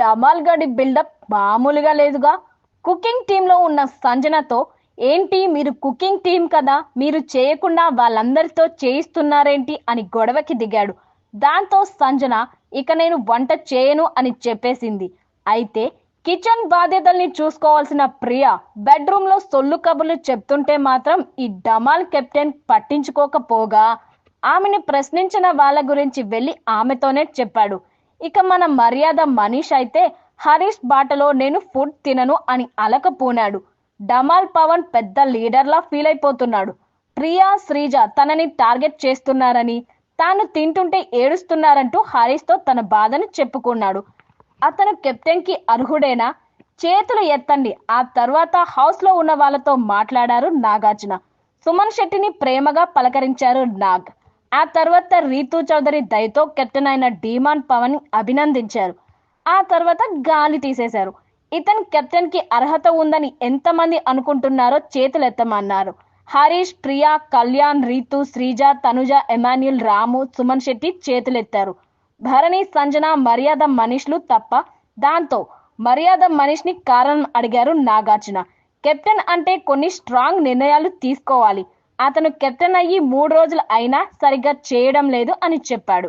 డమాల్ గడి బిల్డప్ మామూలుగా లేదుగా. కుకింగ్ టీంలో ఉన్న సంజనతో ఏంటి మీరు కుకింగ్ టీం కదా మీరు చేయకుండా వాళ్ళందరితో చేయిస్తున్నారేంటి? అని గొడవకి దిగాడు. దాంతో సంజన ఇక నేను వంట చేయను అని చెప్పేసింది. అయితే కిచెన్ బాధ్యతల్ని చూసుకోవాల్సిన ప్రియ బెడ్రూమ్లో సొల్లు కబుర్లు చెప్తుంటే మాత్రం ఈ డమాల్ కెప్టెన్ పట్టించుకోకపోగా. ఆమెని ప్రశ్నించిన వాళ్ళ గురించి వెళ్ళి ఆమెతోనే చెప్పాడు. ఇక మన మర్యాద మనీష్ అయితే హరీష్ బాటలో నేను ఫుడ్ తినను అని అలకపోనాడు. డమాల్ పవన్ పెద్ద లీడర్లా ఫీల్ అయిపోతున్నాడు. ప్రియా శ్రీజ తనని టార్గెట్ చేస్తున్నారని తాను తింటుంటే ఏడుస్తున్నారంటూ హరీష్తో తన బాధను చెప్పుకున్నాడు. అతను కెప్టెన్కి అర్హుడేనా? చేతులు ఎత్తండి. ఆ తర్వాత హౌస్లో ఉన్న వాళ్ళతో మాట్లాడారు నాగార్జున. సుమన్ శెట్టిని ప్రేమగా పలకరించారు నాగ్. ఆ తర్వాత రీతు చౌదరి దయతో కెప్టెన్ అయిన డీమాన్ పవన్ అభినందించారు. ఆ తర్వాత గాలి తీసేశారు. ఇతను కెప్టెన్కి అర్హత ఉందని ఎంతమంది అనుకుంటున్నారో చేతులెత్తమన్నారు. హరీష్ ప్రియా కళ్యాణ్ రీతు శ్రీజ తనుజ ఎమాన్యుల్ రాము సుమన్ శెట్టి చేతులెత్తారు. భరణి సంజన మర్యాద మనీష్లు తప్ప దాంతో మర్యాద మనీష్ని కారణం అడిగారు నాగార్జున. కెప్టెన్ అంటే కొన్ని స్ట్రాంగ్ నిర్ణయాలు తీసుకోవాలి. అతను కెప్టెన్ అయ్యి మూడు రోజులు అయినా సరిగ్గా చేయడం లేదు అని చెప్పాడు.